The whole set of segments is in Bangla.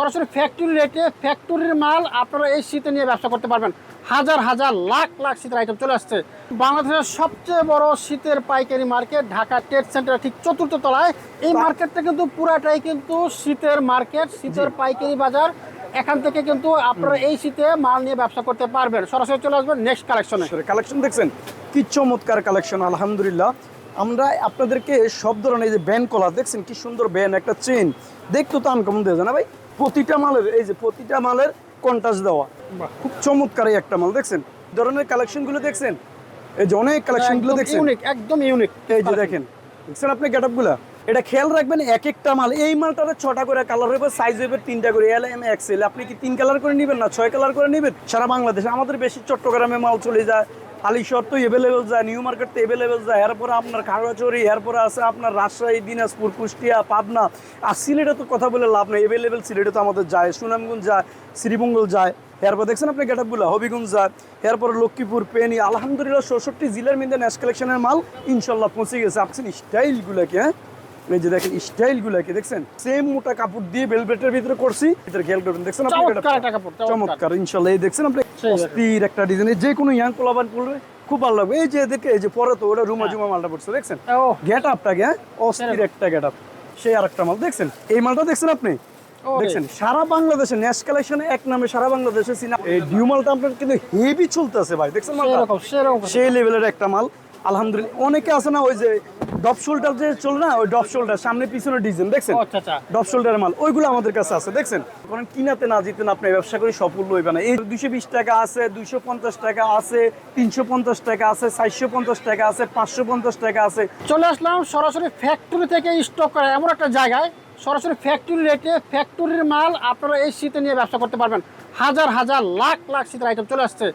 সরাসরি ফ্যাক্টরি রেটে ফ্যাক্টরির মাল আপনারা এই শীতে নিয়ে ব্যবসা করতে পারবেন। হাজার হাজার লাখ লাখ শীতের আইটেম চলে আসছে। বাংলাদেশের সবচেয়ে বড় শীতের পাইকারি মার্কেট ঢাকা ট্রেড সেন্টার ঠিক চতুর্থ তলায়। এই মার্কেটটা কিন্তু পুরাটাই কিন্তু শীতের মার্কেট শীতের পাইকারি বাজার। এখান থেকে কিন্তু আপনারা এই শীতে মাল নিয়ে ব্যবসা করতে পারবেন। সরাসরি চলে আসবেন নেক্সট কালেকশনে কালেকশন দেখছেন? কি চমৎকার কালেকশন আলহামদুলিল্লাহ। আমরা আপনাদেরকে সব ধরনের এই যে ব্যান কলার দেখছেন কি সুন্দর ব্যান একটা চেন দেখতে তো আনকমন দিয়ে না ভাই? প্রতিটা মালের এই যে প্রতিটা মালের কন্টাস দেওয়া। খুব চমৎকার একটা মাল দেখছেন? ধরনের কালেকশনগুলো দেখছেন? এই যে অনেক কালেকশনগুলো দেখছেন? ইউনিক একদম ইউনিক এই যে দেখেন দেখছেন আপনি গেটআপগুলা এটা খেয়াল রাখবেন এক একটা মাল এই মালটারে ছটা করে কালার হইবে সাইজ হইবে তিনটা করে এল এম এক্সেল আপনি কি তিন কালার করে নেবেন না ছয় কালার করে নেবেন? সারা বাংলাদেশে আমাদের বেশি চট্টগ্রামে মাল চলে যায় আলিশহর তো এভেলেবেল যায় নিউ মার্কেট তো এভেলেবেল যায়। এরপরে আপনার খাগড়াছড়ি, এরপরে আছে আপনার রাজশাহী, দিনাজপুর, কুষ্টিয়া, পাবনা। আর সিলেটে তো কথা বলে লাভ নেই এভেলেবেল সিলেটে তো আমাদের যায়, সুনামগঞ্জ যায়, শ্রীমঙ্গল যায়। এরপর দেখছেন আপনি গেটআপগুলো হবিগঞ্জ যায়। এরপর লক্ষ্মীপুর, পেনি, আলহামদুলিল্লাহ, ষষট্টি জেলার মধ্যে ন্যাশ কালেকশনের মাল ইনশাল্লাহ পৌঁছে গেছে। আপনি স্টাইলগুলোকে হ্যাঁ? এই যে দেখেন স্টাইলগুলোকে দেখছেন? সেম মোটা কাপড় দিয়ে ভিতরে করছি। ভিতরে খেয়াল করবেন দেখছেন আপনি চমৎকার ইনশাল্লাহ। এই দেখছেন আপনি অস্থির একটা ডিজাইনের যে কোনো ইয়াং পোলাবান খুব ভালো লাগবে। এই যে এই যে পরে তো ওটা রুমা জুমা মালটা পড়ছে দেখছেন? গেট আপটাকে হ্যাঁ? অস্থির একটা গেট আপ সেই আর একটা মাল দেখছেন? এই মালটা দেখছেন আপনি? দেখছেন? সারা বাংলাদেশে ন্যাশ কালেকশনে এক নামে সারা বাংলাদেশে সিনা এই ডিউ মালটা আপনার কিন্তু হেভি চলতেছে ভাই। দেখছেন মালটা? সেই লেভেলের একটা মাল। আলহামদুলিল্লাহ। অনেকে আছে না ওই যে ডপ শোল্ডার যে চলে না ওই ডপ শোল্ডার সামনে পিছনে ডিজাইন দেখছেন? আচ্ছা আচ্ছা। ডপ শোল্ডারের মাল ওইগুলো আমাদের কাছে আছে দেখছেন? কারণ কিনাতে না জিতেন আপনি ব্যবসা করে সফল হইবে না। এই দুইশো বিশ টাকা আছে দুইশো পঞ্চাশ টাকা আছে তিনশো পঞ্চাশ টাকা আছে চারশো পঞ্চাশ টাকা আছে পাঁচশো পঞ্চাশ টাকা আছে। চলে আসলাম সরাসরি ফ্যাক্টরি থেকে স্টক করা এমন একটা জায়গায়। সরাসরি ফ্যাক্টরি রেটে ফ্যাক্টরির মাল আপনারা এই শীতে নিয়ে ব্যবসা করতে পারবেন। হাজার হাজার লাখ লাখ শীতের আইটেম চলে আসছে।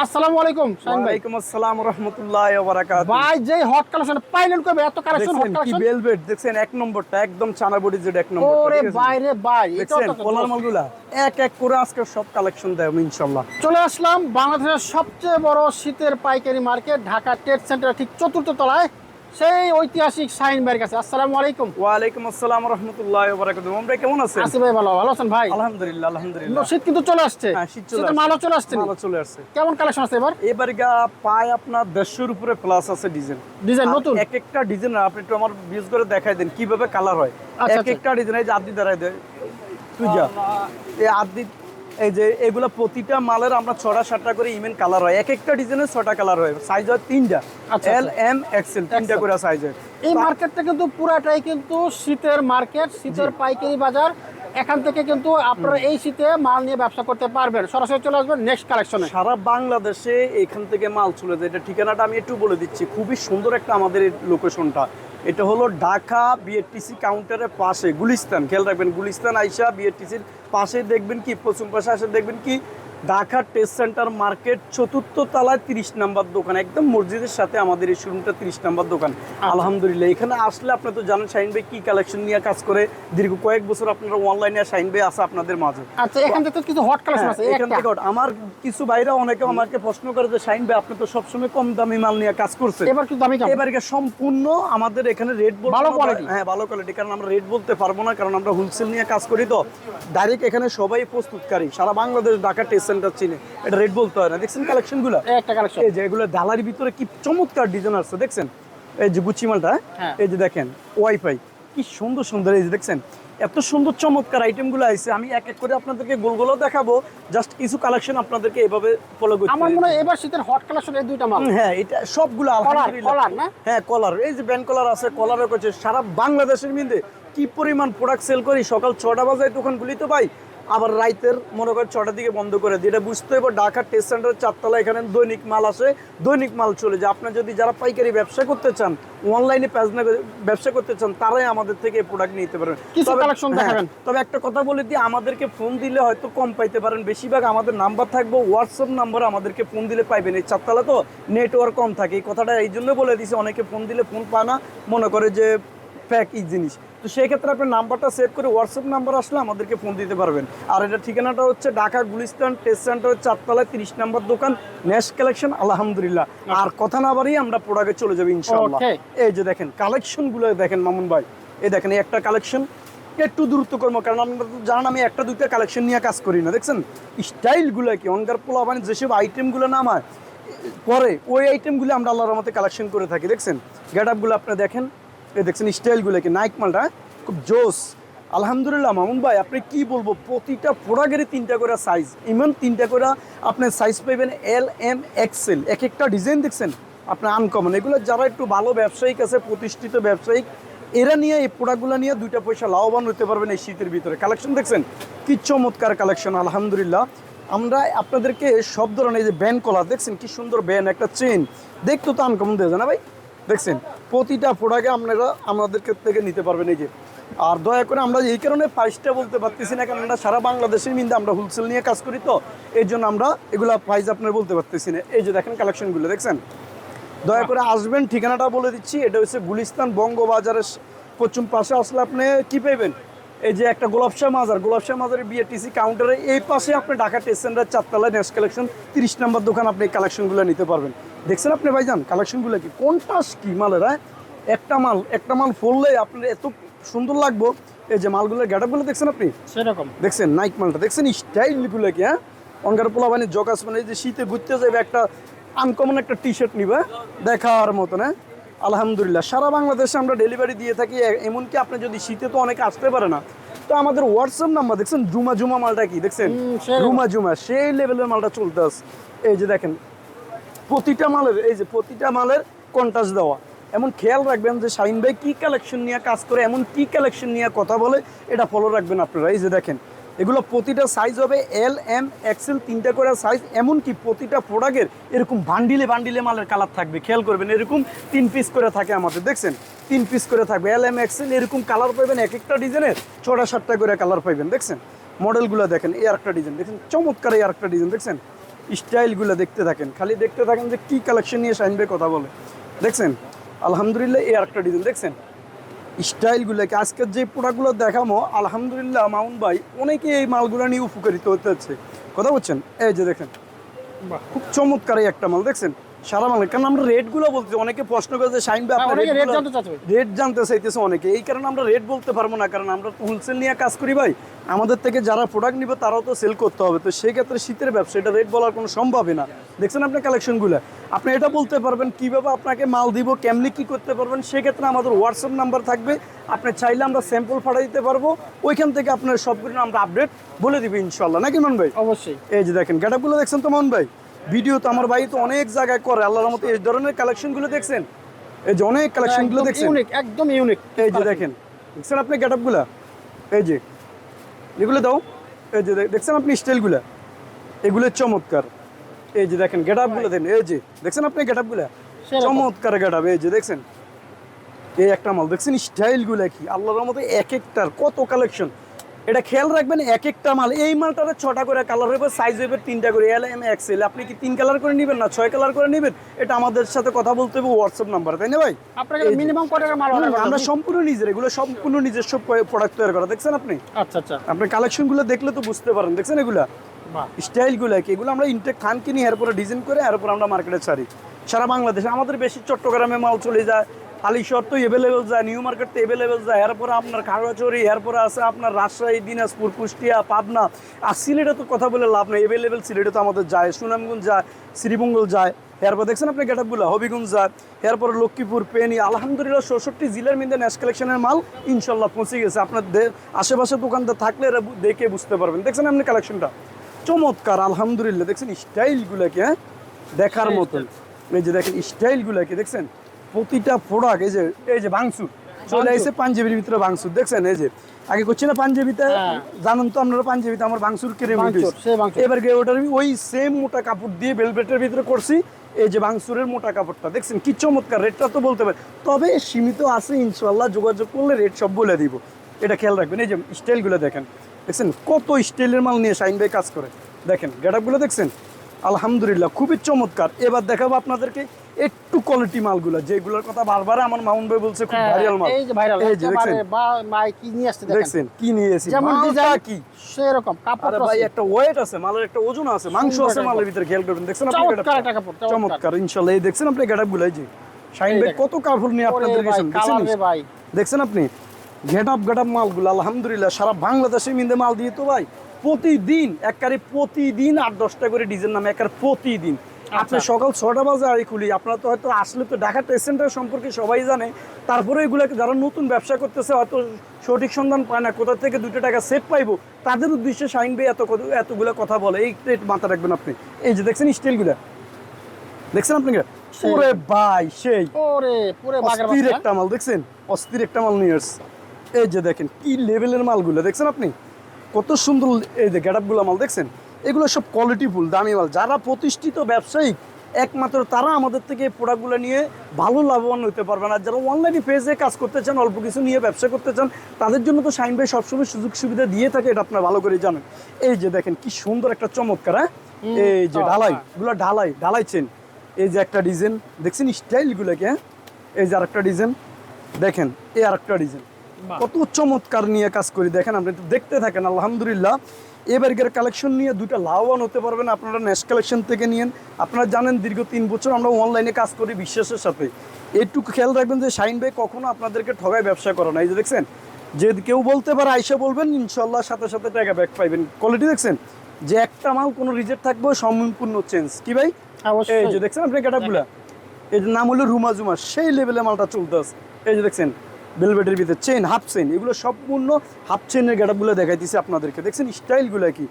আসসালামু আলাইকুম ভাই। ওয়ালাইকুম আসসালাম রাহমাতুল্লাহি ওয়া বারাকাতুহু। ভাই যে হট কালেকশন পাইলেন কবে? এত কালেকশন হট কালেকশন বেলভেট দেখছেন এক নম্বরটা একদম চানা বডি যেটা এক নম্বর ওরে বাইরে ভাই এটা দেখছেন কলার মালগুলা এক এক করে আজকে সব কালেকশন দেয় ইনশাল্লাহ চলে আসলাম বাংলাদেশের সবচেয়ে বড় শীতের পাইকারি মার্কেট ঢাকা ট্রেড সেন্টার ঠিক চতুর্থ তলায়। সেই ঐতিহাসিক শাহিন ভাইয়ের কাছে। আসসালামু আলাইকুম। ওয়ালাইকুম আসসালাম রহমতুল্লাহ বারাকাত আমরা কেমন আছেন? আসি ভাই ভালো। ভালো আছেন ভাই? আলহামদুলিল্লাহ আলহামদুলিল্লাহ। শীত কিন্তু চলে আসছে। হ্যাঁ, শীত চলে আসছে। মালও চলে আসছে? ভালো চলে আসছে। কেমন কালেকশন আছে এবার? এবার গা পায় আপনার দেড়শোর উপরে প্লাস আছে ডিজাইন ডিজাইন নতুন? এক একটা ডিজাইন আপনি একটু আমার বিউজ করে দেখাই দেন কীভাবে কালার হয়। আচ্ছা, এক আচ্ছা। একটা ডিজাইন এই যে আদি দাঁড়াই দেয়। তুই যা। এই আদি এই যে এগুলো প্রতিটা মালের আমরা ছটা সাতটা করে ইমেন কালার হয়। এক একটা ডিজাইনের ছটা কালার হয়। সাইজ হয় তিনটা। এল এম এক্সেল তিনটা করে সাইজ হয়। এই মার্কেটটা কিন্তু পুরাটাই কিন্তু শীতের মার্কেট শীতের পাইকারি বাজার। এখান থেকে কিন্তু আপনারা এই শীতে মাল নিয়ে ব্যবসা করতে পারবেন। সরাসরি চলে আসবেন নেক্সট কালেকশনে সারা বাংলাদেশে এখান থেকে মাল চলে যায়। এটা ঠিকানাটা আমি একটু বলে দিচ্ছি। খুবই সুন্দর একটা আমাদের লোকেশনটা এটা হলো ঢাকা বিএটিসি কাউন্টারের পাশে, গুলিস্তান। খেয়াল রাখবেন, গুলিস্তান আইসা বিএটিসির পাশে দেখবেন কি, পশ্চিম পাশে আসে দেখবেন কি ঢাকা টেস্ট সেন্টার মার্কেট চতুর্থ তলায় তিরিশ নাম্বার দোকান একদম মসজিদের সাথে আমাদের এই শোরুমটা তিরিশ নাম্বার দোকান। আলহামদুলিল্লাহ এখানে আসলে আপনি তো জানেন শাহিন ভাই কি কালেকশন নিয়ে কাজ করে দীর্ঘ কয়েক বছর আপনারা অনলাইনে শাহিন ভাই আছে আপনাদের মাঝে। আচ্ছা এখান থেকে তো কিছু হট কালেকশন আছে হ্যাঁ, এখান থেকে। আমার কিছু ভাইরা অনেকে আমাকে প্রশ্ন করে যে শাহিন ভাই আপনি তো সবসময় কম দামি মাল নিয়ে কাজ করছেন। এবার কিন্তু দামি এবার কি সম্পূর্ণ আমাদের এখানে রেট বলতে ভালো quality? হ্যাঁ ভালো কোয়ালিটি কারণ আমরা রেট বলতে পারব না কারণ আমরা হোলসেল নিয়ে কাজ করি তো। ডাইরেক্ট এখানে সবাই প্রস্তুতকারী। সারা বাংলাদেশ ঢাকা টেস্ট চিনে এটা রেট বলতে হয় না। দেখছেন কালেকশনগুলো এই একটা কালেকশন এই যে এগুলো ডালার ভিতরে কি চমৎকার ডিজাইন আছে দেখছেন? এই যে গুচি মালটা হ্যাঁ? হ্যাঁ। এই যে দেখেন ওয়াইফাই কি সুন্দর সুন্দর এই যে দেখছেন? এত সুন্দর চমৎকার আইটেমগুলো আছে আমি এক এক করে আপনাদেরকে গোলগুলো দেখাবো। জাস্ট কিছু কালেকশন আপনাদেরকে এভাবে ফলো করতে আমার মনে হয় এবার শীতের হট কালেকশন এই দুইটা মাল। হ্যাঁ এটা সবগুলো আলহামদুলিল্লাহ। না? হ্যাঁ কলার এই যে ব্যান্ড কলার আছে কলারও করছে। সারা বাংলাদেশের মধ্যে কি পরিমাণ প্রোডাক্ট সেল করি? সকাল ছটা বাজায় দোকানগুলি তো ভাই। আবার রাইতের মনে করেন ছটার দিকে বন্ধ করে দিই এটা বুঝতে হবে ঢাকা টেস্ট সেন্টারের চারতলা এখানে দৈনিক মাল আসে দৈনিক মাল চলে যায়। আপনার যদি যারা পাইকারি ব্যবসা করতে চান অনলাইনে প্যাজনা ব্যবসা করতে চান তারাই আমাদের থেকে প্রোডাক্ট নিতে পারবেন। হ্যাঁ। তবে একটা কথা বলে দিই আমাদেরকে ফোন দিলে হয়তো কম পাইতে পারেন। বেশিরভাগ আমাদের নাম্বার থাকবে হোয়াটসঅ্যাপ নাম্বার আমাদেরকে ফোন দিলে পাইবেন। এই চারতলা তো নেটওয়ার্ক কম থাকে। এই কথাটা এই জন্য বলে দিছি অনেকে ফোন দিলে ফোন পায় না। মনে করে যে ফ্যাক এই জিনিস। তো সেই ক্ষেত্রে আপনার নাম্বারটা সেভ করে হোয়াটসঅ্যাপ নাম্বার আসলে আমাদেরকে ফোন দিতে পারবেন। আর এটা ঠিকানাটা হচ্ছে ঢাকা গুলিস্তান টেস্ট সেন্টারের চারতলায় তিরিশ নাম্বার দোকান ন্যাশ কালেকশন আলহামদুলিল্লাহ। আর কথা না বাড়িয়ে আমরা প্রোডাক্টে চলে যাব ইনশাআল্লাহ। Okay. এই যে দেখেন কালেকশনগুলো দেখেন মামুন ভাই। এই দেখেন একটা কালেকশন একটু দূরত্ব কর্ম কারণ আপনারা তো জানেন আমি একটা দুইটা কালেকশন নিয়ে কাজ করি না দেখছেন? স্টাইলগুলো কি? অনকার পোলা মানে যেসব আইটেমগুলো নামায় পরে ওই আইটেমগুলো আমরা আল্লাহর মতে কালেকশন করে থাকি দেখছেন? গেট আপগুলো আপনি দেখেন। এই দেখছেন স্টাইলগুলো কি? নাইক মালটা হ্যাঁ? খুব জোস। আলহামদুলিল্লাহ, মামুন ভাই, আপনি কি বলব? প্রতিটা প্রোডাক্টেরই তিনটা করে সাইজ ইমন তিনটা করে আপনি সাইজ পাইবেন এল এম এক্সেল এক একটা ডিজাইন দেখছেন? আপনার আনকমন এগুলো যারা একটু ভালো ব্যবসায়িক আছে, প্রতিষ্ঠিত ব্যবসায়িক, এরা নিয়ে এই প্রোডাক্টগুলো নিয়ে দুইটা পয়সা লাভবান হতে পারবেন এই শীতের ভিতরে। কালেকশন দেখছেন? কি চমৎকার কালেকশন আলহামদুলিল্লাহ। আমরা আপনাদেরকে সব ধরনের যে ব্যান কলার, দেখছেন কি সুন্দর ব্যান একটা চেন দেখতে তো আনকমন দিয়ে না ভাই? দেখছেন, প্রতিটা প্রোডাক্টে আপনারা আমাদের থেকে নিতে পারবেন এই যে। আর দয়া করে আমরা এই কারণে প্রাইসটা বলতে পারতেছি না কারণ আমরা সারা বাংলাদেশের মিন্দে আমরা হোলসেল নিয়ে কাজ করি তো এই জন্য আমরা এগুলা প্রাইস আপনার বলতে পারতেছি না। এই যে দেখেন কালেকশনগুলো দেখছেন? দয়া করে আসবেন, ঠিকানাটা বলে দিচ্ছি, এটা হচ্ছে গুলিস্তান বঙ্গবাজারের পশ্চিম পাশে। আসলে আপনি কি পাইবেন? এই যে একটা গোলাপশাহ মাজার গোলাপশাহ মাজারের বিএটিসি কাউন্টারে এই পাশে আপনি ঢাকা টেস্ট সেন্টার চারতলায় নেক্সট কালেকশন তিরিশ নম্বর দোকান আপনি এই কালেকশনগুলো নিতে পারবেন। দেখছেন আপনি ভাইজান কালেকশনগুলো কি? কোনটা কি মালের হ্যাঁ? একটা মাল একটা মাল ফললে আপনার এত সুন্দর লাগবো। এই যে মালগুলোর গ্যাটাপগুলো দেখছেন আপনি? সেরকম। দেখছেন নাইক মালটা দেখছেন স্টাইলগুলো কি হ্যাঁ? অঙ্গার পোলা মানে জগাস মানে যে শীতে ঘুরতে যাবে একটা আনকমন একটা টি শার্ট নিবে দেখার মতন হ্যাঁ? আলহামদুলিল্লাহ সারা বাংলাদেশে আমরা ডেলিভারি দিয়ে থাকি এমনকি আপনি যদি শীতে তো অনেকে আসতে পারে না। তো আমাদের হোয়াটসঅ্যাপ নাম্বার দেখছেন? জুমা জুমা মালটা কি দেখছেন? সেরকম। জুমা জুমা সেই লেভেলের মালটা চলতে এই যে দেখেন প্রতিটা মালের, এই যে প্রতিটা মালের কন্টাস দেওয়া। এমন খেয়াল রাখবেন যে শাহিন ভাই কী কালেকশন নিয়ে কাজ করে, এমন কি কালেকশন নিয়ে কথা বলে, এটা ফলো রাখবেন আপনারা। এই যে দেখেন, এগুলো প্রতিটা সাইজ হবে এল এম এক্সেল তিনটা করে সাইজ এমনকি প্রতিটা প্রোডাক্টের এরকম বান্ডিলে বান্ডিলে মালের কালার থাকবে। খেয়াল করবেন, এরকম তিন পিস করে থাকে আমাদের, দেখছেন? তিন পিস করে থাকবে এল এম এক্সেল এরকম কালার পাবেন এক একটা ডিজাইনের ছটা সাতটা করে কালার পাবেন, দেখছেন? মডেলগুলো দেখেন, এই আরেকটা ডিজাইন দেখছেন চমৎকার এই আরেকটা ডিজাইন দেখছেন? স্টাইলগুলো দেখতে থাকেন। খালি দেখতে থাকেন যে কী কালেকশন নিয়ে সাইনবে ভাই কথা বলে। দেখছেন? আলহামদুলিল্লাহ এই আরেকটা ডিজাইন দেখছেন? স্টাইলগুলোকে আজকের যে প্রোডাক্টগুলো দেখামো আলহামদুলিল্লাহ মাউন ভাই অনেকে এই মালগুলো নিয়ে উপকারিত হতে হচ্ছে। কথা বলছেন? এই যে দেখেন। বাহ। খুব চমৎকার একটা মাল দেখছেন? সারা মাল কারণ আমরা রেটগুলো অনেকে প্রশ্ন করে যে শাইন ভাই হ্যাঁ, আপনার রেট জানতে চাচ্ছে রেট জানতে চাইতেছে অনেকে। এই কারণে আমরা রেট বলতে পারব না কারণ আমরা হোলসেল নিয়ে কাজ করি ভাই। আমাদের থেকে যারা প্রোডাক্ট নিবে তারাও তো সেল করতে হবে। তো সেই ক্ষেত্রে শীতের ব্যবসা এটা রেট বলার কোনো সম্ভবই না। দেখছেন আপনি কালেকশনগুলো আপনি এটা বলতে পারবেন কীভাবে আপনাকে মাল দিব কেমনি কি করতে পারবেন সেক্ষেত্রে আমাদের হোয়াটসঅ্যাপ নাম্বার থাকবে। আপনি চাইলে আমরা স্যাম্পল পাঠিয়ে দিতে পারব। ওইখান থেকে আপনার সবগুলো আমরা আপডেট বলে দিব ইনশাল্লাহ নাকি মন ভাই? অবশ্যই। এই যে দেখেন গেটআপগুলো দেখছেন তো মন ভাই? ভিডিও তো আমার ভাই তো অনেক জায়গায় করে আল্লাহর মতো এই ধরনের কালেকশনগুলো দেখছেন? এই যে অনেক কালেকশনগুলো দেখছেন? ইউনিক একদম ইউনিক এই যে দেখেন দেখছেন আপনি গেট গেটআপগুলো? এই যে এগুলো দাও। এই যে দেখছেন আপনি স্টাইলগুলো? এগুলো চমৎকার। এই যে দেখেন গেট গেটআপগুলো দেখেন এই যে দেখছেন আপনি গেটআপগুলো? সেরকম। চমৎকার গেটআপ এই যে দেখছেন? এই একটা মাল দেখছেন স্টাইলগুলো কি? আল্লাহর মতো এক একটার কত কালেকশন এটা খেয়াল রাখবেন এক একটা মাল এই মালটার ছটা করে কালার হবে সাইজ হবে তিনটা করে এল এম এক্সেল আপনি কি তিন কালার করে নেবেন না ছয় কালার করে নেবেন? এটা আমাদের সাথে কথা বলতে হবে হোয়াটসঅ্যাপ নাম্বার তাই না ভাই? আপনাকে মিনিমাম কত মাল হুম, order করতে আমরা সম্পূর্ণ নিজের এগুলো সম্পূর্ণ নিজস্ব প্রোডাক্ট তৈরি করা দেখছেন আপনি? আচ্ছা আচ্ছা। আপনার কালেকশনগুলো দেখলে তো বুঝতে পারেন দেখছেন এগুলা? বাহ। স্টাইলগুলো কি এগুলো আমরা ইনটেক খান কিনি এরপরে ডিজাইন করে এরপর আমরা মার্কেটে ছাড়ি। সারা বাংলাদেশে আমাদের বেশি চট্টগ্রামে মাল চলে যায় হালিশহর তো এভেলেবেল যায় নিউ মার্কেট তো এভেলেবেল যায়। এরপরে আপনার খাগড়াছড়ি এরপরে আছে আপনার রাজশাহী দিনাজপুর কুষ্টিয়া পাবনা। আর সিলেটে তো কথা বলে লাভ নেই। এভেলেবেল সিলেটে তো আমাদের যায় সুনামগঞ্জ যায় শ্রীমঙ্গল যায়। এরপর দেখছেন আপনি গেটআপগুলো হবিগঞ্জ যায়। এরপর লক্ষ্মীপুর পেনি আলহামদুলিল্লাহ ষষট্টি জেলার মধ্যে ন্যাশ কালেকশনের মাল ইনশাল্লাহ পৌঁছে গেছে। আপনার আশেপাশে দোকানদার থাকলে এরা দেখে বুঝতে পারবেন। দেখছেন আপনি কালেকশনটা চমৎকার আলহামদুলিল্লাহ। দেখছেন স্টাইলগুলোকে হ্যাঁ? দেখার মতন। এই যে দেখেন স্টাইলগুলোকে দেখছেন? প্রতিটা প্রোডাক্ট এই যে এই যে বাংসুর চলে ভাঙচুর। এসে পাঞ্জাবির ভিতরে বাংসুর দেখছেন? এই যে আগে করছি না পাঞ্জাবিতে? হ্যাঁ। জানেন তো আপনারা পাঞ্জাবিতে আমার বাংসুর কেড়ে। এবার গিয়ে ওটার ওই সেম মোটা কাপড় দিয়ে বেলভেটের ভিতরে করছি এই যে বাংসুরের মোটা কাপড়টা। দেখছেন? কি চমৎকার রেটটা তো বলতে পারে তবে সীমিত আছে ইনশাল্লাহ যোগাযোগ করলে রেট সব বলে দিব। এটা খেয়াল রাখবেন এই যে স্টাইলগুলো দেখেন। দেখছেন? কত স্টাইলের মাল নিয়ে শাইন ভাই কাজ করে। দেখেন গেটআপগুলো দেখছেন? আলহামদুলিল্লাহ খুবই চমৎকার। এবার দেখাবো আপনাদেরকে একটু কোয়ালিটি মালগুলো যেগুলোর কথা বারবার আমার মামুন ভাই বলছে খুব ভাইরাল মাল। হ্যাঁ, এই যে ভাইরাল এই যে দেখছেন? বা মাই কি নিয়ে আসছে দেখেন। দেখছেন কি নিয়েছি যেমন ডিজাইন কি? সেরকম কাপড় আরে ভাই একটা ওয়েট আছে মালের একটা ওজন আছে মাংস আছে মালের ভিতরে খেয়াল করবেন। দেখছেন আপনি চমৎকার একটা কাপড়, চমৎকার। ইনশাআল্লাহ এই দেখছেন আপনি গেটআপ গুলাই যে শাইন এই ভাই কত কাপড় নিয়ে আপনাদের ভাই, গেছেন দেখছেন? ভাই। দেখছেন আপনি? গেট আপ গেট আপ মালগুলো আলহামদুলিল্লাহ সারা বাংলাদেশে মিন্দে মাল দিয়ে তো ভাই প্রতিদিন একবারে প্রতিদিন আট দশটা করে ডিজেল নামে একবার প্রতিদিন। আপনি সকাল ছটা বাজে আড়ি খুলি আপনারা তো হয়তো আসলে তো ঢাকা টেস্ট সেন্টার সম্পর্কে সবাই জানে। তারপরে এগুলোকে যারা নতুন ব্যবসা করতেছে হয়তো সঠিক সন্ধান পায় না কোথা থেকে দুটো টাকা সেট পাইবো তাদের উদ্দেশ্যে শাইন ভাই এত এতগুলো কথা বলে। এই মাথা রাখবেন আপনি। এই যে দেখছেন স্টিলগুলো দেখছেন আপনি। ওরে ভাই সেই। ওরে পুরো বাগের অস্থির একটা মাল দেখছেন? অস্থির একটা মাল নিয়ে আসছে। এই যে দেখেন কি লেভেলের মালগুলো দেখছেন আপনি? কত সুন্দর এই যে গেটআপগুলো মাল দেখছেন? এগুলো সব কোয়ালিটি ফুল দামি মাল। যারা প্রতিষ্ঠিত ব্যবসায়িক একমাত্র তারা আমাদের থেকে এই প্রোডাক্টগুলো নিয়ে ভালো লাভবান হতে পারবেন আর যারা অনলাইনে পেজে কাজ করতে চান অল্প কিছু নিয়ে ব্যবসা করতে চান তাদের জন্য তো শাইন ভাই সবসময় সুযোগ সুবিধা দিয়ে থাকে এটা আপনারা ভালো করে জানেন। এই যে দেখেন কি সুন্দর একটা চমৎকার হ্যাঁ? এই যে ঢালাই এগুলো ঢালাই ঢালাই চেন এই যে একটা ডিজাইন দেখছেন স্টাইলগুলোকে হ্যাঁ? এই যে আরেকটা ডিজাইন দেখেন এই আরেকটা ডিজাইন। কত চমৎকার নিয়ে কাজ করি। দেখেন আপনি দেখতে থাকেন আলহামদুলিল্লাহ। এবারকার কালেকশন নিয়ে দুইটা লাভবান হতে পারবেন। আপনারা নেক্সট কালেকশন থেকে নিয়েন। আপনারা জানেন দীর্ঘ তিন বছর আমরা অনলাইনে কাজ করি বিশ্বাসের সাথে। একটু খেয়াল রাখবেন যে শাইন ভাই কখনো আপনাদেরকে ঠগায় ব্যবসা করে না। এই যে দেখছেন যে কেউ বলতে পারে আইসা বলবেন ইনশাল্লাহ সাথে সাথে টাকা ব্যাক পাইবেন। কোয়ালিটি দেখছেন? যে একটা মাল কোনো রিজেক্ট থাকবে সম্পূর্ণ চেঞ্জ কি ভাই? এই যে দেখছেন আপনি গেটআপগুলা এই যে নাম হলো রুমা জুমা সেই লেভেলে মালটা চলতে আছে। এই যে দেখছেন বেলভেটের ভিতরে চেন হাফ চেন এগুলো সম্পূর্ণ হাফ চেনের গেটআপগুলো দেখাইতেছি আপনাদেরকে। দেখছেন স্টাইলগুলো কি?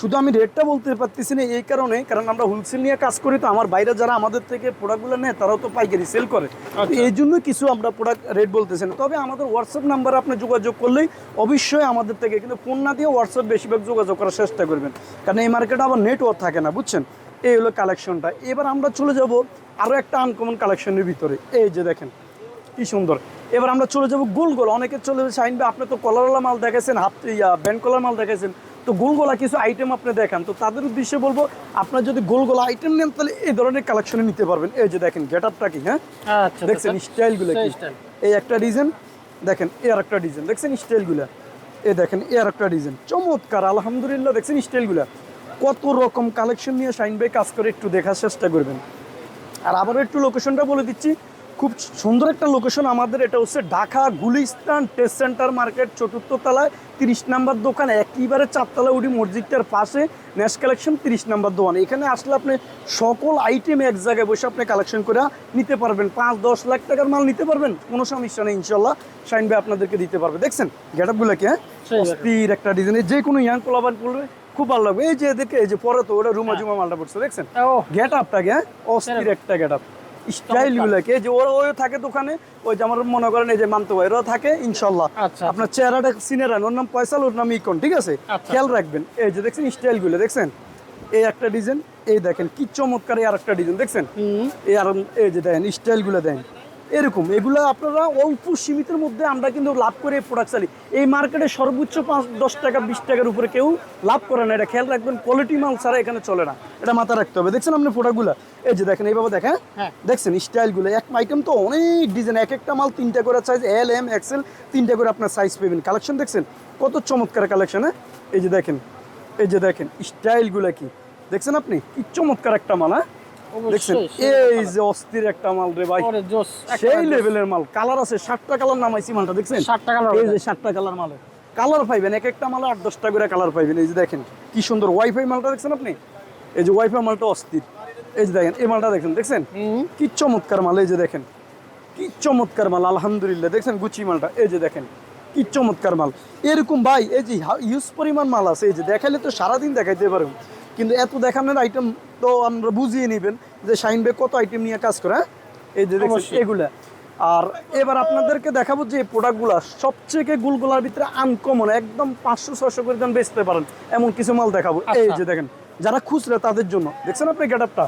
শুধু আমি রেটটা বলতে পারতেছি না এই কারণে কারণ আমরা হোলসেল নিয়ে কাজ করি তো আমার বাইরে যারা আমাদের থেকে প্রোডাক্টগুলো নেয় তারাও তো পাইকারি সেল করে। আচ্ছা। এই জন্য কিছু আমরা প্রোডাক্ট রেট বলতেছি না। তবে আমাদের হোয়াটসঅ্যাপ নাম্বারে আপনি যোগাযোগ করলেই অবশ্যই আমাদের থেকে কিন্তু ফোন না দিয়ে হোয়াটসঅ্যাপ বেশিরভাগ যোগাযোগ করার চেষ্টা করবেন। কারণ এই মার্কেটে আবার নেটওয়ার্ক থাকে না বুঝছেন? এই হলো কালেকশনটা এবার আমরা চলে যাব আরও একটা আনকমন কালেকশনের ভিতরে। এই যে দেখেন কি সুন্দর। এবার আমরা চলে যাব গোল গোল অনেকে চলে যাবে শাইন ভাই আপনি তো কলারওয়ালা মাল দেখেছেন হাফ ব্যান্ড কলার মাল দেখেছেন। তো গোল গোলা কিছু আইটেম আপনি দেখান। তো তাদের উদ্দেশ্যে বলব আপনার যদি গোল গোলা আইটেম নেন তাহলে এই ধরনের কালেকশনে নিতে পারবেন। এই যে দেখেন গেট আপটা কি হ্যাঁ? আচ্ছা দেখছেন স্টাইলগুলো কি? এই একটা ডিজাইন দেখেন এই আর একটা ডিজাইন দেখছেন স্টাইলগুলা এ দেখেন এই আর একটা ডিজাইন চমৎকার আলহামদুলিল্লাহ দেখছেন স্টাইলগুলা কত রকম কালেকশন নিয়ে শাইন ভাই কাজ করে একটু দেখার চেষ্টা করবেন। আর আবারও একটু লোকেশনটা বলে দিচ্ছি। খুব সুন্দর একটা লোকেশন আমাদের এটা হচ্ছে Dhaka Gulistan test centre market চতুর্থ তলায় তিরিশ নাম্বার দোকান একইবারে চারতলা উঠি মসজিদটার পাশে ন্যাশ কালেকশন তিরিশ নাম্বার দোকান। এখানে আসলে আপনি সকল আইটেম এক জায়গায় বসে আপনি কালেকশন করে নিতে পারবেন। পাঁচ দশ লাখ টাকার মাল নিতে পারবেন কোনো সমস্যা নেই ইনশাল্লাহ। শাইন ভাই আপনাদেরকে দিতে পারবে। দেখছেন গেট আপগুলোকে হ্যাঁ। অস্থির একটা ডিজাইনের যে কোনো ইয়াং পোলাবান করবে খুব ভালো লাগবে। এই যে এদেরকে এই যে পরে তো ওটা রুমা জুমা মালটা পড়ছে দেখছেন? গেট আপটাকে হ্যাঁ? অস্থির একটা গেট আপ স্টাইলগুলোকে যে ওরা ওই থাকে দোকানে ওই যে আমার মনে করেন এই যে মানতে ভাই ওরা থাকে ইনশাল্লাহ। আচ্ছা। আপনার চেহারাটা সিনে রান ওর নাম পয়সাল ওর নাম ইকন ঠিক আছে? আচ্ছা। খেয়াল রাখবেন। এই যে দেখছেন স্টাইলগুলো দেখছেন? এই একটা ডিজাইন এই দেখেন কি চমৎকার আর একটা ডিজাইন দেখছেন? এই আর এই যে দেন স্টাইলগুলো দেন এরকম এগুলো আপনারা অল্প সীমিতের মধ্যে আমরা কিন্তু লাভ করে প্রোডাক্ট চালি। এই মার্কেটে সর্বোচ্চ পাঁচ দশ টাকা বিশ টাকার উপরে কেউ লাভ করে না। এটা খেয়াল রাখবেন কোয়ালিটি মাল ছাড়া এখানে চলে না। এটা মাথা রাখতে হবে। দেখছেন আপনি প্রোডাক্টগুলো এই যে দেখেন এইভাবে দেখেন হ্যাঁ? দেখছেন স্টাইলগুলো এক আইটেম তো অনেক ডিজাইন এক একটা মাল তিনটা করে সাইজ এল এম এক্সেল তিনটা করে আপনার সাইজ পাবেন। কালেকশন দেখছেন? কত চমৎকার কালেকশন হ্যাঁ? এই যে দেখেন এই যে দেখেন স্টাইলগুলো কি? দেখছেন আপনি? কি চমৎকার একটা মাল হ্যাঁ? দেখছেন এই যে অস্থির একটা মাল রে ভাই। সেই লেভেলের মাল। কালার আছে ষাটটা কালার নামাইছি মালটা দেখছেন? টাকা এই যে ষাটটা কালার মাল। কালার পাইবেন এক একটা মালে আট দশটা করে কালার পাইবেন। এই যে দেখেন কি সুন্দর ওয়াইফাই মালটা দেখছেন আপনি? এই যে ওয়াইফাই মালটা অস্থির। এই যে দেখেন এই মালটা দেখেন দেখছেন? কি চমৎকার মাল এই যে দেখেন। কি চমৎকার মাল আলহামদুলিল্লাহ। দেখছেন গুচি মালটা? এই যে দেখেন কি চমৎকার মাল। এরকম ভাই এই যে ইউজ পরিমাণ মাল আছে এই যে দেখাইলে তো সারাদিন দেখাইতে পারবেন। কিন্তু এত দেখানোর আইটেম তো আমরা বুঝিয়ে নেবেন যে শাইন বে কত আইটেম নিয়ে কাজ করে হ্যাঁ? এই যে এগুলা। আর এবার আপনাদেরকে দেখাবো যে এই প্রোডাক্টগুলো সবচেয়ে গুলগুলার ভিতরে আনকমন একদম পাঁচশো ছশো করে দাম বেচতে পারেন এমন কিছু মাল দেখাবো। এই আচ্ছা। যে দেখেন যারা খুচরা তাদের জন্য দেখছেন আপনি গেটআপটা?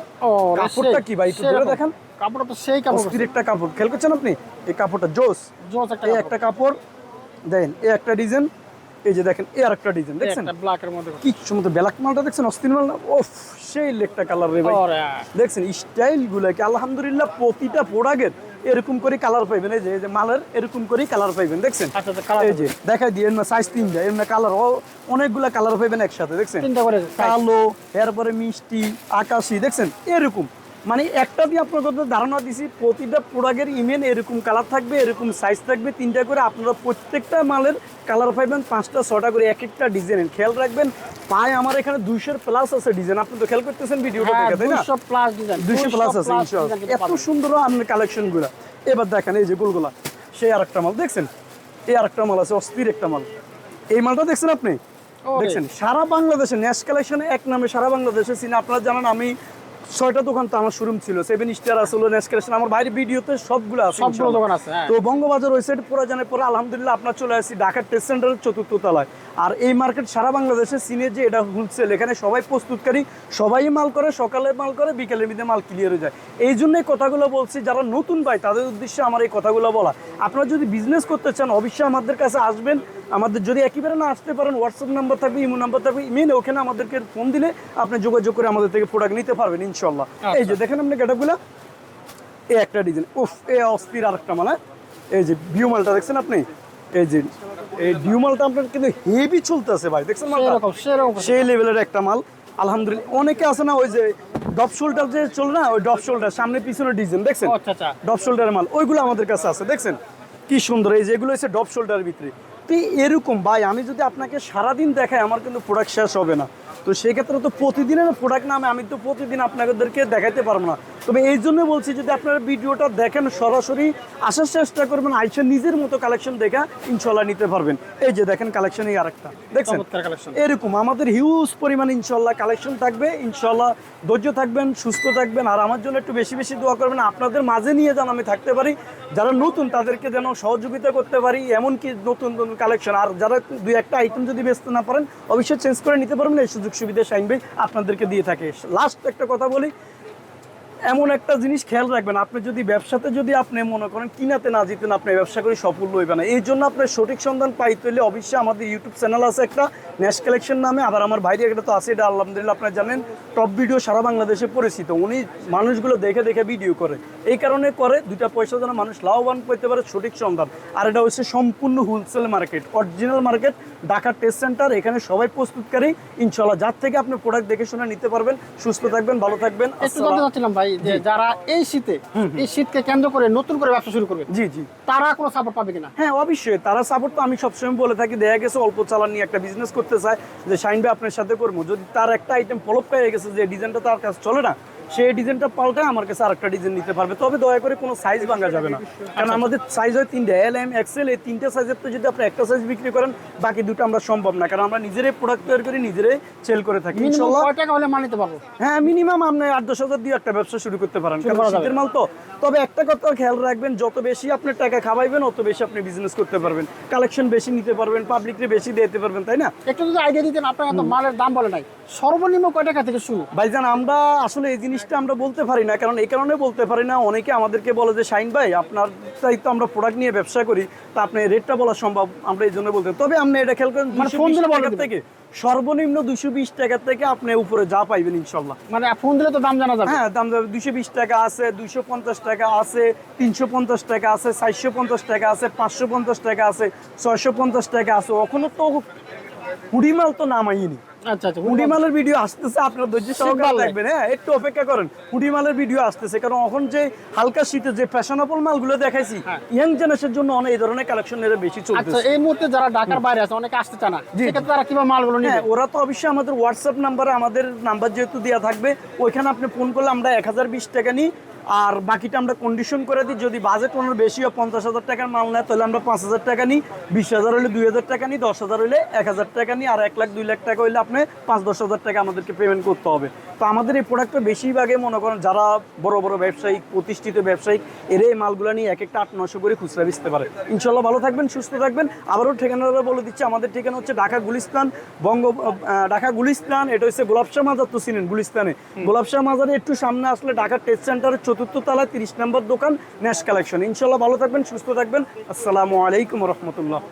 কাপড়টা কি ভাই একটু ধরে দেখেন? কাপড়টা তো সেই কাপড়। একটা কাপড়। খেয়াল করছেন আপনি? এই কাপড়টা জোস। জোস একটা এই একটা কাপড় দেখেন এই একটা ডিজাইন এই যে দেখেন এই আর একটা ডিজাইন দেখছেন ব্ল্যাকের মধ্যে কি সুন্দর ব্ল্যাক মালটা দেখছেন? অস্থির মাল না? ওফ সেই লেকটা কালার রে ভাই। দেখছেন স্টাইল গুলাকে আলহামদুলিল্লাহ প্রতিটা প্রোডাক্টের এরকম করে কালার পাইবেন। এই যে এই যে মালের এরকম করে কালার পাইবেন দেখছেন? আচ্ছা আচ্ছা কালার এই যে দেখাই দিয়ে এর সাইজ তিন এর কালার অনেকগুলা কালার পাইবেন একসাথে দেখছেন। কালো এরপরে মিষ্টি আকাশি দেখছেন? এরকম। মানে একটা দিয়ে আপনাদের ধারণা দিছি প্রতিটা প্রোডাক্টের ইমেন এরকম কালার থাকবে এরকম সাইজ থাকবে তিনটা করে আপনারা প্রত্যেকটা মালের কালার পাইবেন পাঁচটা ছটা করে এক একটা ডিজাইনের খেয়াল রাখবেন পায়ে আমার এখানে দুইশোর প্লাস আছে ডিজাইন আপনি তো খেয়াল করতেছেন ভিডিওটা হ্যাঁ দেখে তাই না? প্লাস ডিজাইন দুইশো প্লাস আছে এত সুন্দর আপনার কালেকশনগুলা। এবার দেখেন এই যে গুলগুলা সেই আর একটা মাল দেখছেন? এই আরেকটা মাল আছে অস্থির একটা মাল। এই মালটা দেখছেন আপনি? দেখছেন? সারা বাংলাদেশে ন্যাশ কালেকশনে এক নামে সারা বাংলাদেশে চিনি আপনারা জানেন আমি ছয়টা দোকান তো আমার শোরুম ছিল সেভেন স্টার আসলো ন্যাশ কালেকশন আমার বাইরের ভিডিওতে সবগুলো আছে সবগুলো দোকান আছে হ্যাঁ। তো বঙ্গবাজার ওই সাইড পুরো জানার পরে আলহামদুলিল্লাহ আপনার চলে আসছি ঢাকার টেস্ট সেন্টারের চতুর্থ তলায়। আর এই মার্কেট সারা বাংলাদেশে সিনে যে এটা হোলসেল এখানে সবাই প্রস্তুতকারী সবাই মাল করে সকালে মাল করে বিকেলের মধ্যে মাল ক্লিয়ার হয়ে যায়। এই জন্যই কথাগুলো বলছি যারা নতুন ভাই তাদের উদ্দেশ্যে আমার এই কথাগুলো বলা। আপনারা যদি বিজনেস করতে চান অবশ্যই আমাদের কাছে আসবেন। আমাদের যদি একেবারে না আসতে পারেন হোয়াটসঅ্যাপ নাম্বার থাকবে ইমো নাম্বার থাকবে ইমেল ওখানে আমাদেরকে ফোন দিলে আপনি যোগাযোগ করে আমাদের থেকে প্রোডাক্ট নিতে পারবেন ইনশাল্লাহ এই যে দেখেন আপনি গেটআপগুলো এই একটা ডিজাইন উফ এ অস্থির আরেকটা মানে এই যে ভিউ মালটা দেখছেন আপনি? এই যে এই ভিউ মালটা আপনার কিন্তু হেভি চলতেছে ভাই দেখছেন সেই লেভেলের একটা মাল আলহামদুলিল্লাহ। অনেকে আছে না ওই যে ডপ শোল্ডার যে চলে না ওই ডপ শোল্ডার সামনে পিছনে ডিজাইন দেখছেন? ও, আচ্ছা আচ্ছা। ডপ শোল্ডারের মাল ওইগুলো আমাদের কাছে আছে দেখছেন? কি সুন্দর এই যে এগুলো হচ্ছে ডপ শোল্ডারের ভিতরে। তো এরকম ভাই আমি যদি আপনাকে সারাদিন দেখাই আমার কিন্তু প্রোডাক্ট শেষ হবে না। তো সেক্ষেত্রে তো প্রতিদিনের প্রোডাক্ট নামে আমি তো প্রতিদিন আপনাদেরকে দেখাতে পারব না। তবে এই জন্য বলছি যদি আপনারা ভিডিওটা দেখেন সরাসরি আসার চেষ্টা করবেন আইসা নিজের মতো কালেকশন দেখা ইনশাল্লাহ নিতে পারবেন। এই যে দেখেন কালেকশন এই আরেকটা। দেখছেন? এরকম আমাদের হিউজ পরিমাণ ইনশাল্লাহ কালেকশন থাকবে। ইনশাল্লাহ ধৈর্য থাকবেন সুস্থ থাকবেন। আর আমার জন্য একটু বেশি বেশি দোয়া করবেন আপনাদের মাঝে নিয়ে যেন আমি থাকতে পারি। যারা নতুন তাদেরকে যেন সহযোগিতা করতে পারি। এমনকি নতুন নতুন কালেকশন আর যারা দুই একটা আইটেম যদি বেচতে না পারেন অবশ্যই চেঞ্জ করে নিতে পারবেন এই সুযোগ সুবিধা সাইন ভাই আপনাদেরকে দিয়ে থাকে। লাস্ট একটা কথা বলি এমন একটা জিনিস খেয়াল রাখবেন আপনি যদি ব্যবসাতে যদি আপনি মনে করেন কিনাতে না জিতেন আপনি ব্যবসা করে সফল হইবে না। এই জন্য আপনার সঠিক সন্ধান পাইতে হলে অবশ্যই আমাদের ইউটিউব চ্যানেল আছে একটা ন্যাশ কালেকশন নামে। আবার আমার বাইরে একটা তো আছে এটা আলহামদুলিল্লাহ আপনারা জানেন টপ ভিডিও সারা বাংলাদেশে পরিচিত। উনি মানুষগুলো দেখে দেখে ভিডিও করে। এই কারণে করে দুইটা পয়সা যেন মানুষ লাভবান পেতে পারে সঠিক সন্ধান। আর এটা হচ্ছে সম্পূর্ণ wholesale market original market Dhaka test centre এখানে সবাই প্রস্তুতকারী। ইনশাল্লাহ যার থেকে আপনি প্রোডাক্ট দেখে শুনে নিতে পারবেন। সুস্থ থাকবেন ভালো থাকবেন। আসসালাম। চাচ্ছিলাম ভাই যে যারা এই শীতে এই শীতকে কেন্দ্র করে নতুন করে ব্যবসা শুরু করবে জি জি। তারা কোনো সাপোর্ট পাবে কিনা? হ্যাঁ অবশ্যই। তারা সাপোর্ট তো আমি সবসময় বলে থাকি দেখা গেছে অল্প চালান নিয়ে একটা বিজনেস করতে চায় যে শাইন ভাই আপনার সাথে করব। যদি তার একটা আইটেম ফলপ পেয়ে গেছে যে ডিজাইনটা তার কাছে চলে না সেই ডিজাইনটা পাল্টায় আমার কাছে আরেকটা ডিজাইন নিতে পারবে। তবে দয়া করে কোনো সাইজ ভাঙা যাবে না। কারণ আমাদের সাইজ হয় তিনটে। এল এম এক্সেল এই তিনটে সাইজের তো যদি আপনি একটা সাইজ বিক্রি করেন বাকি দুটো আমরা সম্ভব না। কারণ আমরা নিজেরাই প্রোডাক্ট তৈরি করি নিজেরাই সেল করে থাকি। হ্যাঁ মিনিমাম আপনি আট দশ হাজার দিয়ে একটা ব্যবসা শুরু করতে পারেন। কারণ শীতের মাল তো। তবে একটা কথা খেয়াল রাখবেন যত বেশি আপনি টাকা খাওয়াইবেন অত বেশি আপনি বিজনেস করতে পারবেন। কালেকশন বেশি নিতে পারবেন পাবলিককে বেশি দিতে পারবেন তাই না? একটু যদি আইডিয়া দিতেন আপনার মালের দাম বলে নাই। সর্বনিম্ন কয় টাকা থেকে শুরু? ভাইজান আমরা আসলে এই জিনিসটা আমরা বলতে পারি না কারণ এই কারণে বলতে পারি না। অনেকে আমাদেরকে বলে যে শাইন ভাই আপনার তাই তো আমরা প্রোডাক্ট নিয়ে ব্যবসা করি তা আপনি রেটটা বলা সম্ভব? আমরা এই জন্য বলতে তবে আপনি এটা খেয়াল করেন মানে ফোন দিলে বলে টাকা থেকে সর্বনিম্ন দুশো বিশ টাকা থেকে আপনি উপরে যা পাইবেন ইনশাল্লাহ মানে ফোন দিলে তো দাম জানা যাবে। হ্যাঁ দাম যাবে দুশো বিশ টাকা আছে দুইশো পঞ্চাশ টাকা আছে তিনশো পঞ্চাশ টাকা আছে চারশো পঞ্চাশ টাকা আছে পাঁচশো পঞ্চাশ টাকা আছে ছয়শো পঞ্চাশ টাকা আছে। ওখানে তো হুডি মাল তো নামাইনি। আচ্ছা আচ্ছা হুডি মালের ভিডিও আসতেছে আপনার ধৈর্য সহকারে দেখবেন হ্যাঁ একটু অপেক্ষা করেন হুডি মালের ভিডিও আসতেছে কারণ এখন যে হালকা শীতে যে ফ্যাশনেবল মালগুলো দেখাইছি হ্যাঁ। ইয়াং জেনারেশনের জন্য অনেক এই ধরনের কালেকশন এর বেশি আচ্ছা চলতেছে এই মুহূর্তে যারা ঢাকার বাইরে আছে অনেকে আসতে চায় না সেক্ষেত্রে তারা কীভাবে মালগুলো নিবে? হ্যাঁ ওরা তো অবশ্যই আমাদের হোয়াটসঅ্যাপ নাম্বারে আমাদের নাম্বার যেহেতু দেওয়া থাকবে ওইখানে আপনি ফোন করলে আমরা এক হাজার বিশ টাকা নিই আর বাকিটা আমরা কন্ডিশন করে দিই যদি বাজেট ওনার বেশি হয় পঞ্চাশ হাজার টাকার মাল নেয় তাহলে আমরা পাঁচ হাজার টাকা নিই বিশ হাজার হলে দুই হাজার টাকা নিই দশ হাজার হলে এক হাজার টাকা নিই আর এক লাখ দুই লাখ টাকা হলে আপনি পাঁচ দশ হাজার টাকা আমাদেরকে পেমেন্ট করতে হবে। তো আমাদের এই প্রোডাক্টটা বেশিরভাগে মনে করেন যারা বড় বড় ব্যবসায়িক প্রতিষ্ঠিত ব্যবসায়িক এরা এই মালগুলো নিয়ে এক একটা আট নশো করে খুচরা বেচতে পারে। ইনশাল্লাহ ভালো থাকবেন সুস্থ থাকবেন। আবারও ঠিকানাটা বলে দিচ্ছি আমাদের ঠিকানা হচ্ছে ঢাকা গুলিস্তান বঙ্গ ঢাকা গুলিস্তান এটা হচ্ছে গোলাপশাহ মাজার তো চিনেন গুলিস্তানে। গোলাপশাহ মাজারে একটু সামনে আসলে ঢাকা টেস্ট সেন্টারের চতুর্থ তালা, তিরিশ নম্বর দোকান ন্যাশ কালেকশন ইনশাল্লাহ ভালো থাকবেন, সুস্থ থাকবেন। আসসালামু আলাইকুম রহমতুল্লাহ।